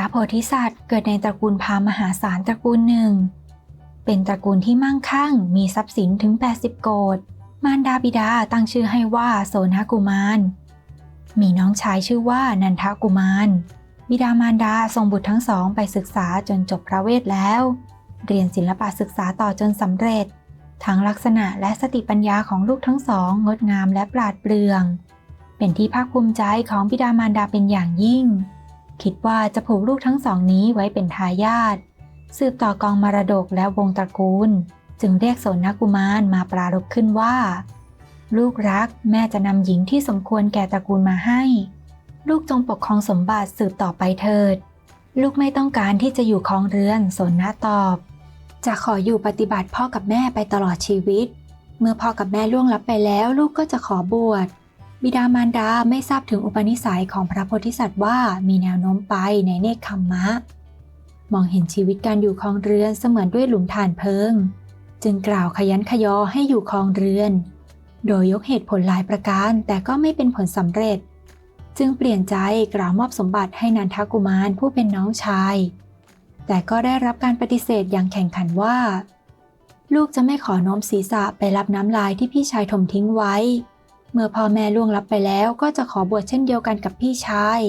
ระโพธิสัตว์ เกิดในตระกูลพราหมหาศาลตระกูลหนึ่ง เป็นตระกูลที่มั่งคั่ง มีทรัพย์สินถึง 80 โกดมารดาบิดาตั้งชื่อให้ว่าโสนกุมาร มีน้องชายชื่อว่านันทกุมาร บิดามารดาส่งบุตรทั้งสองไปศึกษาจนจบพระเวทแล้ว เรียนศิลปะศึกษาต่อจนสำเร็จ ทั้งลักษณะและสติปัญญาของลูกทั้งสองงดงามและปราดเปรื่อง เป็นที่ภาคภูมิใจของบิดามารดาเป็นอย่างยิ่ง คิดว่าจะผูกลูกทั้งสองนี้ไว้เป็นทายาทสืบต่อกองมรดกและวงตระกูล จึงเรียกโสนกุมารมาปรารภขึ้นว่า ลูกรักแม่จะนำหญิงที่สมควรแก่ตระกูลมาให้ ลูกจงปกครองสมบัติสืบต่อไปเถิด ลูกไม่ต้องการที่จะอยู่ครองเรือนสนนตอบจะขออยู่ปฏิบัติพ่อกับแม่ไปตลอดชีวิต เมื่อพ่อกับแม่ล่วงลับไปแล้ว ลูกก็จะขอบวช บิดามารดาไม่ทราบถึงอุปนิสัยของพระโพธิสัตว์ว่ามีแนวโน้มไปในเนคขมมะ มองเห็นชีวิตการอยู่ครองเรือนเสมือนด้วยหลุมฐานเพิง จึงกล่าวขยันขยอให้อยู่ครองเรือน โดยยกเหตุผลหลายประการแต่ก็ไม่เป็นผลสำเร็จ จึงเปลี่ยนใจกล่าวมอบสมบัติให้นันทกุมารผู้เป็นน้องชาย แต่ก็ได้รับการปฏิเสธอย่างแข่งขันว่า ลูกจะไม่ขอโน้มศีรษะไปรับน้ำลายที่พี่ชายถมทิ้งไว้ เมื่อพ่อแม่ล่วงลับไปแล้วก็จะขอบวชเช่นเดียวกันกับพี่ชาย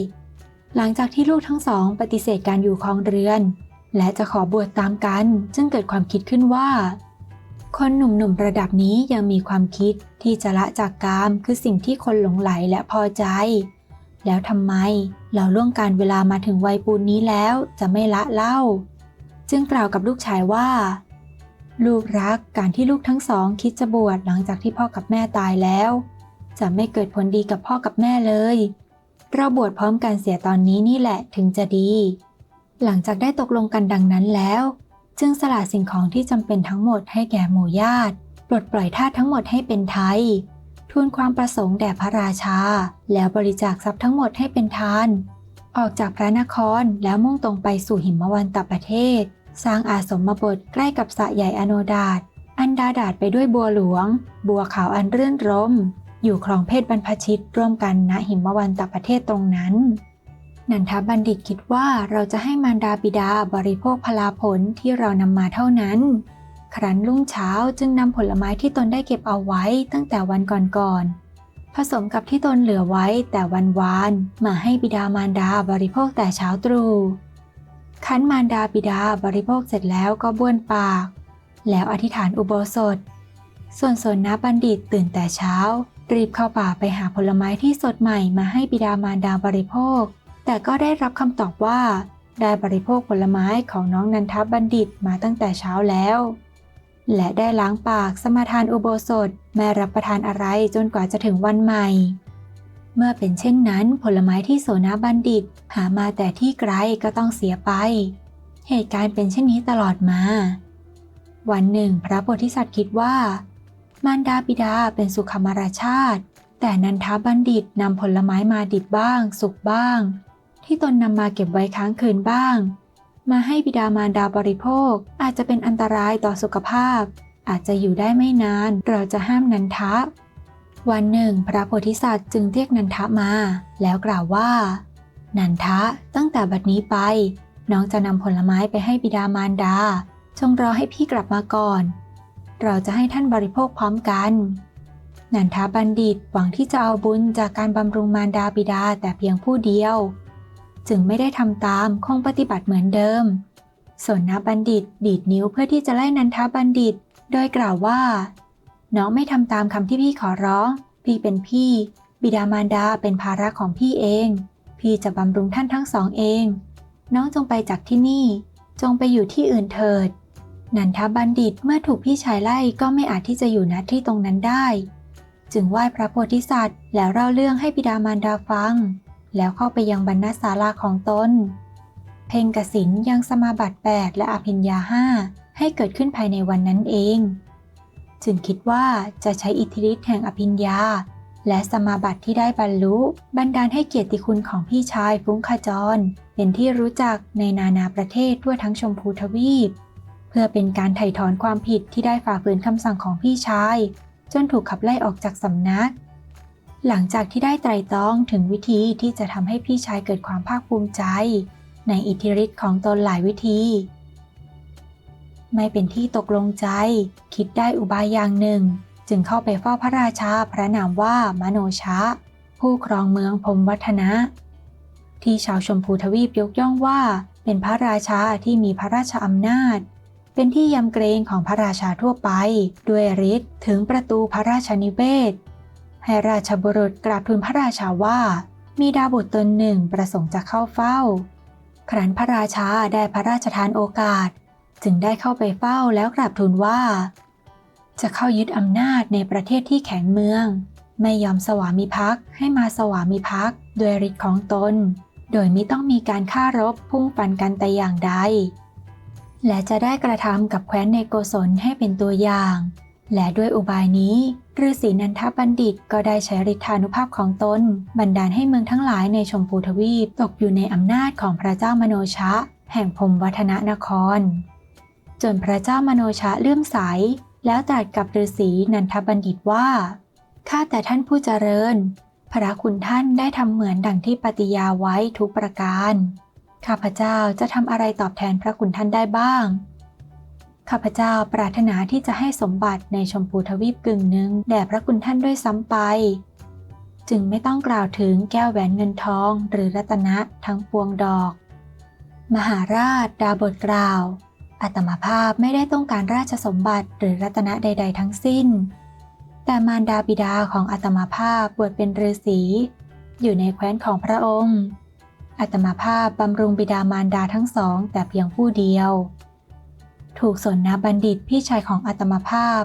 หลังจากที่ลูกทั้งสองปฏิเสธการอยู่ครองเรือน และจะขอบวชตามกัน จึงเกิดความคิดขึ้นว่า คนหนุ่มๆระดับนี้ยังมีความคิดที่จะละจากกามคือสิ่งที่คนหลงไหลและพอใจ แล้วทำไมเราล่วงการเวลามาถึงวัยปูนนี้แล้วจะไม่ละเล่า จึงกล่าวกับลูกชายว่าลูกรักการที่ลูกทั้งสองคิดจะบวชหลังจากที่พ่อกับแม่ตายแล้ว จะไม่เกิดผลดีกับพ่อกับแม่เลย เราบวชพร้อมกันเสียตอนนี้นี่แหละถึงจะดี หลังจากได้ตกลงกันดังนั้นแล้ว จึงสละสิ่งของที่จำเป็นทั้งหมดให้แก่หมู่ญาติ ปลดปล่อยทาทั้งหมดให้เป็นไทยทูลความประสงค์แด่พระราชา แล้วบริจาคทรัพย์ทั้งหมดให้เป็นทาน ออกจากพระนครแล้วมุ่งตรงไปสู่หิมวันตประเทศ สร้างอาสมบทใกล้กับสระใหญ่อโนดาตอันดาดาดไปด้วยบัวหลวง บัวขาวอันเรื่อนรม อยู่ครองเพศบรรพชิตร่วมกันณหิมวันตประเทศตรงนั้น นันทบัณฑิตคิดว่าเราจะให้มารดาบิดาบริโภคพลาผลที่เรานำมาเท่านั้น ครั้นรุ่งเช้าจึงนำผลไม้ที่ตนได้เก็บเอาไว้ตั้งแต่วันก่อนๆผสมกับที่ตนเหลือไว้แต่วันวานมาให้บิดามารดาบริโภคแต่เช้าตรู่คั้นมารดาบิดาบริโภคเสร็จแล้วก็บ้วนปาก แล้วอธิษฐานอุโบสถ ส่วนส่วนนะบัณฑิตตื่นแต่เช้า รีบเข้าป่าไปหาผลไม้ที่สดใหม่มาให้บิดามารดาบริโภค แต่ก็ได้รับคำตอบว่า ได้บริโภคผลไม้ของน้องนันทบัณฑิตมาตั้งแต่เช้าแล้ว และได้ล้างปากสมาทานอุโบสถไม่รับประทานอะไรจนกว่าจะถึงวันใหม่ เมื่อเป็นเช่นนั้น ผลไม้ที่โสนาบัณฑิตหามาแต่ที่ไกลก็ต้องเสียไป เหตุการณ์เป็นเช่นนี้ตลอดมา วันหนึ่ง พระโพธิสัตว์คิดว่า มารดาบิดาเป็นสุขมราชาติ แต่นันทบัณฑิตนำผลไม้มาดิบบ้าง สุกบ้าง ที่ตนนำมาเก็บไว้ค้างคืนบ้าง มาให้บิดามารดาบริโภคอาจจะเป็นอันตรายต่อสุขภาพ อาจจะอยู่ได้ไม่นานเราจะห้ามนันทะ วันหนึ่ง พระโพธิสัตว์จึงเรียกนันทะมา แล้วกล่าวว่า นันทะตั้งแต่บัดนี้ไป น้องจะนำผลไม้ไปให้บิดามารดา จงรอให้พี่กลับมาก่อน เราจะให้ท่านบริโภคพร้อมกัน นันทาบัณฑิตหวังที่จะเอาบุญจากการบำรุงมารดาบิดาแต่เพียงผู้เดียว จึงไม่ได้ทำตามคงปฏิบัติเหมือนเดิมส่วนนะบัณฑิตดีดนิ้วเพื่อที่จะไล่นันทาบัณฑิต โดยกล่าวว่า น้องไม่ทำตามคำที่พี่ขอร้อง พี่เป็นพี่ บิดามารดาเป็นภาระของพี่เอง พี่จะบำรุงท่านทั้งสองเอง น้องจงไปจากที่นี่ จงไปอยู่ที่อื่นเถิด นันทบัณฑิตเมื่อถูกพี่ชายไล่ก็ไม่อาจที่จะอยู่ณที่ตรงนั้นได้ จึงไหว้พระโพธิสัตว์ แล้วเล่าเรื่องให้บิดามารดาฟัง แล้วเข้าไปยังบรรณศาลาของตน เพ่งกสินยังสมาบัติแปดและอภิญญาห้าให้เกิดขึ้นภายในวันนั้นเอง จึงคิดว่าจะใช้อิทธิฤทธิ์แห่งอภิญญา และสมาบัติที่ได้บรรลุบันดาลให้เกียรติคุณของพี่ชายฟุ้งขจร เป็นที่รู้จักในนานาประเทศทั่วทั้งชมพูทวีป เพื่อเป็นการไถ่ถอนความผิดที่ได้ฝ่าฝืนคำสั่งของพี่ชาย จนถูกขับไล่ออกจากสำนัก หลังจากที่ได้ไตร่ตรองถึงวิธีที่จะทำให้พี่ชายเกิดความภาคภูมิใจ ในอิทธิฤทธิ์ของตนหลายวิธี ไม่เป็นที่ตกลงใจ คิดได้อุบายอย่างหนึ่ง จึงเข้าไปเฝ้าพระราชาพระนามว่ามโนชะ ผู้ครองเมืองพมวัฒนะ ที่ชาวชมพูทวีปยกย่องว่าเป็นพระราชาที่มีพระราชอำนาจ เป็นที่ยำเกรงของพระราชาทั่วไป ด้วยฤทธิ์ถึงประตูพระราชนิเวศ ให้ราชบุรุษกราบทูลพระราชาว่า มีดาบุตรตนหนึ่งประสงค์จะเข้าเฝ้า ครั้นพระราชาได้พระราชทานโอกาส จึงได้เข้าไปเฝ้าแล้วกราบทูลว่า จะเข้ายึดอำนาจในประเทศที่แข็งเมือง ไม่ยอมสวามิภักดิ์ให้มาสวามิภักดิ์ด้วยฤทธิ์ของตน โดยไม่ต้องมีการฆ่ารบพุ่งฟันกันแต่อย่างใด และจะได้กระทำกับแคว้นในโกศลให้เป็นตัวอย่าง และด้วยอุบายนี้ฤาษีนันทบัณฑิตก็ได้ใช้ฤทธานุภาพของตนบันดาลให้เมืองทั้งหลายในชมพูทวีปตกอยู่ในอำนาจของพระเจ้ามโนชะ แห่งพรมวัฒนนคร จนพระเจ้ามโนชะเลื่อมใส แล้วตรัสกับฤาษีนันทบัณฑิตว่าข้าแต่ท่านผู้เจริญ พระคุณท่านได้ทำเหมือนดังที่ปฏิญาไว้ทุกประการ ข้าพเจ้าจะทำอะไรตอบแทนพระคุณท่านได้บ้าง ข้าพเจ้าปรารถนาที่จะให้สมบัติในชมพูทวีปกึ่งหนึ่งแด่พระคุณท่านด้วยซ้ำไป จึงไม่ต้องกล่าวถึงแก้วแหวนเงินทองหรือรัตนะทั้งปวงดอก มหาราชดาบทกล่าวอัตมาภาพไม่ได้ต้องการราชสมบัติหรือรัตนะใด ๆ ทั้งสิ้น แต่มารดาบิดาของอัตมาภาพบวชเป็นฤาษีอยู่ในแคว้นของพระองค์ อัตมาภาพบำรุงบิดามารดาทั้งสองแต่เพียงผู้เดียว ถูกสนนาบัณฑิตพี่ชายของอัตมาภาพ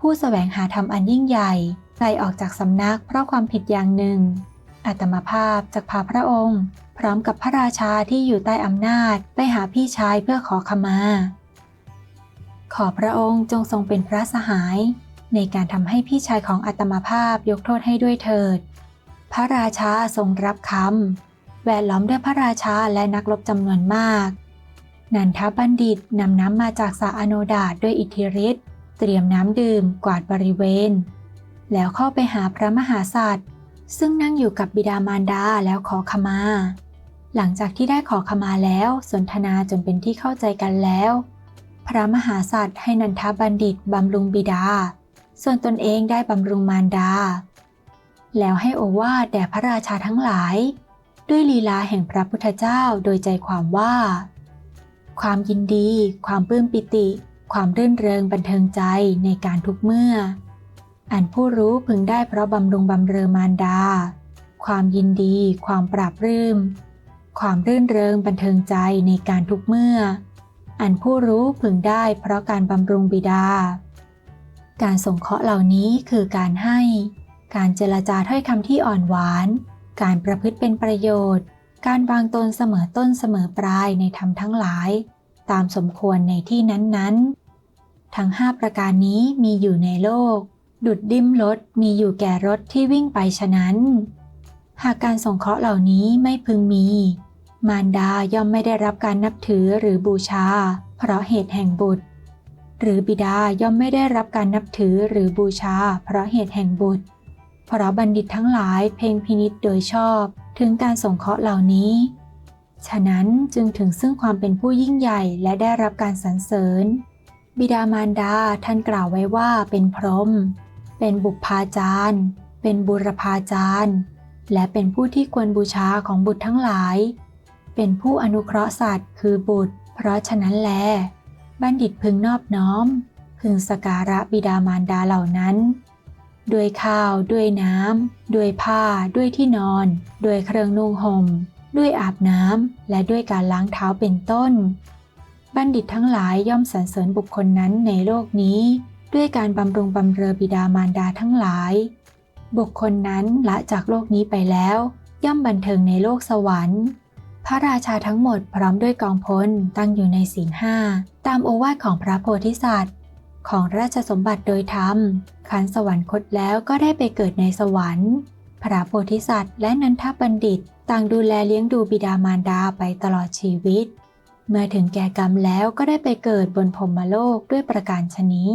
ผู้สแสวงหาธรรมอันยิ่งใหญ่ไล่ออกจากสำนักเพราะความผิดอย่างหนึ่ง อัตมาภาพจะพาพระองค์ พร้อมกับพระราชาที่อยู่ใต้อำนาจไปหาพี่ชายเพื่อขอขมา ขอพระองค์จงทรงเป็นพระสหาย ในการทำให้พี่ชายของอัตมาภาพยกโทษให้ด้วยเถิด พระราชาทรงรับคำ แวดล้อมด้วยพระราชาและนักรบจำนวนมาก นันทบัณฑิตนำน้ำมาจากสาอโนดาตด้วยอิทธิฤทธิ์เตรียมน้ำดื่มกวาดบริเวณ แล้วเข้าไปหาพระมหาสัตว์ซึ่งนั่งอยู่กับบิดามารดาแล้วขอขมา หลังจากที่ได้ขอขมาแล้วสนทนาจนเป็นที่เข้าใจกันแล้ว พระมหาสัตว์ให้นันทบัณฑิตบำรุงบิดา ส่วนตนเองได้บำรุงมารดา แล้วให้โอวาทแด่พระราชาทั้งหลาย ด้วยลีลาแห่งพระพุทธเจ้าโดยใจความว่า ความยินดี ความปลื้มปิติ ความรื่นเริงบันเทิงใจในการทุกเมื่อ อันผู้รู้พึงได้เพราะบำรุงบำเรอมารดา ความยินดี ความปราบรื่มความรื่นเริงบันเทิงใจในการทุกเมื่อ อันผู้รู้พึงได้เพราะการบำรุงบิดา การสงเคราะห์เหล่านี้คือการให้ การเจรจาถ้อยคำที่อ่อนหวาน การประพฤติเป็นประโยชน์ การวางตนเสมอต้นเสมอปลายในธรรมทั้งหลาย ตามสมควรในที่นั้นๆ ทั้งห้าประการนี้มีอยู่ในโลก ดุดดิ้มรถมีอยู่แก่รถที่วิ่งไปฉะนั้น หากการสงเคราะห์เหล่านี้ไม่พึงมี มารดาย่อมไม่ได้รับการนับถือหรือบูชา เพราะเหตุแห่งบุตร หรือบิดาย่อมไม่ได้รับการนับถือหรือบูชา เพราะเหตุแห่งบุตร เพราะบัณฑิตทั้งหลายเพ่งพินิษโดยชอบถึงการสงเคราะห์เหล่านี้ ฉะนั้นจึงถึงซึ่งความเป็นผู้ยิ่งใหญ่และได้รับการสรรเสริญ บิดามารดาท่านกล่าวไว้ว่าเป็นพรหมเป็นบุพพาจารย์ เป็นบุรพาจารย์ และเป็นผู้ที่ควรบูชาของบุตรทั้งหลาย เป็นผู้อนุเคราะห์สัตว์คือบุตร เพราะฉะนั้นแล บัณฑิตพึงนอบน้อม พึงสการะบิดามารดาเหล่านั้น ด้วยข้าว ด้วยน้ำ ด้วยผ้า ด้วยที่นอน ด้วยเครื่องนุ่งห่ม ด้วยอาบน้ำ และด้วยการล้างเท้าเป็นต้น บัณฑิตทั้งหลายย่อมสรรเสริญบุคคลนั้นในโลกนี้ ด้วยการบำรุงบำเรอบิดามารดาทั้งหลาย บุคคลนั้นละจากโลกนี้ไปแล้ว ย่อมบันเทิงในโลกสวรรค์พระราชาทั้งหมดพร้อมด้วยกองพลตั้งอยู่ในศีลห้าตามโอวาทของพระโพธิสัตว์ ของราชสมบัติโดยธรรม ขันสวรรคตแล้วก็ได้ไปเกิดในสวรรค์ พระโพธิสัตว์และนันทบัณฑิต ต่างดูแลเลี้ยงดูบิดามารดาไปตลอดชีวิต เมื่อถึงแก่กรรมแล้วก็ได้ไปเกิดบนพรมโลกด้วยประการชนี้